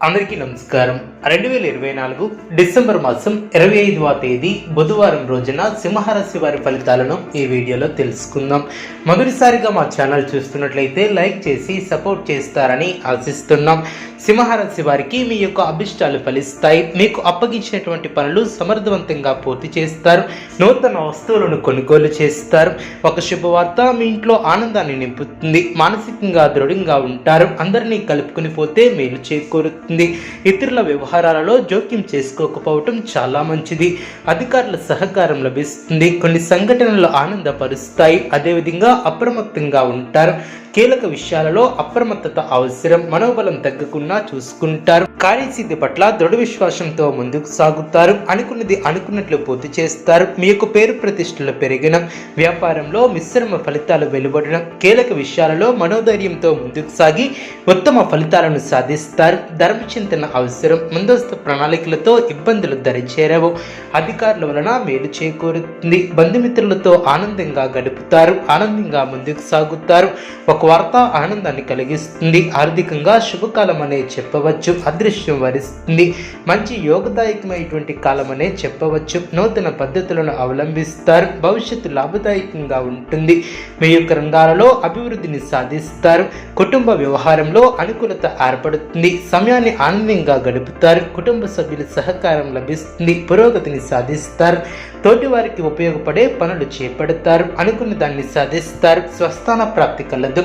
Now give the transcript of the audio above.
అందరికీ నమస్కారం. రెండు వేల ఇరవై నాలుగు డిసెంబర్ మాసం ఇరవై ఐదవ తేదీ బుధవారం రోజున సింహరాశి వారి ఫలితాలను ఈ వీడియోలో తెలుసుకుందాం. మొదటిసారిగా మా ఛానల్ చూస్తున్నట్లయితే లైక్ చేసి సపోర్ట్ చేస్తారని ఆశిస్తున్నాం. సింహరాశి వారికి మీ యొక్క అభిష్టాలు ఫలిస్తాయి. మీకు అప్పగించినటువంటి పనులు సమర్థవంతంగా పూర్తి చేస్తారు. నూతన వస్తువులను కొనుగోలు చేస్తారు. ఒక శుభవార్త మీ ఇంట్లో ఆనందాన్ని నింపుతుంది. మానసికంగా దృఢంగా ఉంటారు. అందరినీ కలుపుకుని పోతే మేలు చేకూరుతుంది ఇతరుల వ్యవహారాలలో జోక్యం చేసుకోకపోవటం చాలా మంచిది. అధికారుల సహకారం లభిస్తుంది. కొన్ని సంఘటనలు ఆనందపరుస్తాయి. అదేవిధంగా అప్రమత్తంగా ఉంటారు. కీలక విషయాలలో అప్రమత్తత అవసరం మనోబలం తగ్గకుండా చూసుకుంటారు. కార్యసిద్ధి పట్ల దృఢ విశ్వాసంతో ముందుకు సాగుతారు. అనుకున్నది అనుకున్నట్లు పూర్తి చేస్తారు. మీ యొక్క పేరు ప్రతిష్టలు పెరిగిన వ్యాపారంలో మిశ్రమ ఫలితాలు వెలువడడం కీలక విషయాలలో మనోధైర్యంతో ముందుకు సాగి ఉత్తమ ఫలితాలను సాధిస్తారు. ధర్మచింతన అవసరం ముందస్తు ప్రణాళికలతో ఇబ్బందులు దరిచేరవు. అధికారుల వలన మేలు చేకూరుతుంది. బంధుమిత్రులతో ఆనందంగా గడుపుతారు. ఆనందంగా ముందుకు సాగుతారు. ఒక వార్త ఆనందాన్ని కలిగిస్తుంది. ఆర్థికంగా శుభకాలం అనే చెప్పవచ్చు. అదృశ్యం వరిస్తుంది. మంచి యోగదాయకమైనటువంటి కాలం అనే చెప్పవచ్చు. నూతన పద్ధతులను అవలంబిస్తారు. భవిష్యత్తు లాభదాయకంగా ఉంటుంది. మీ యొక్క రంగాలలో అభివృద్ధిని సాధిస్తారు. కుటుంబ వ్యవహారంలో అనుకూలత ఏర్పడుతుంది. సమయాన్ని ఆనందంగా గడుపుతారు. కుటుంబ సభ్యుల సహకారం లభిస్తుంది. పురోగతిని సాధిస్తారు. తోటి వారికి ఉపయోగపడే పనులు చేపడతారు. అనుకున్న దాన్ని సాధిస్తారు. స్వస్థాన ప్రాప్తి కలదు.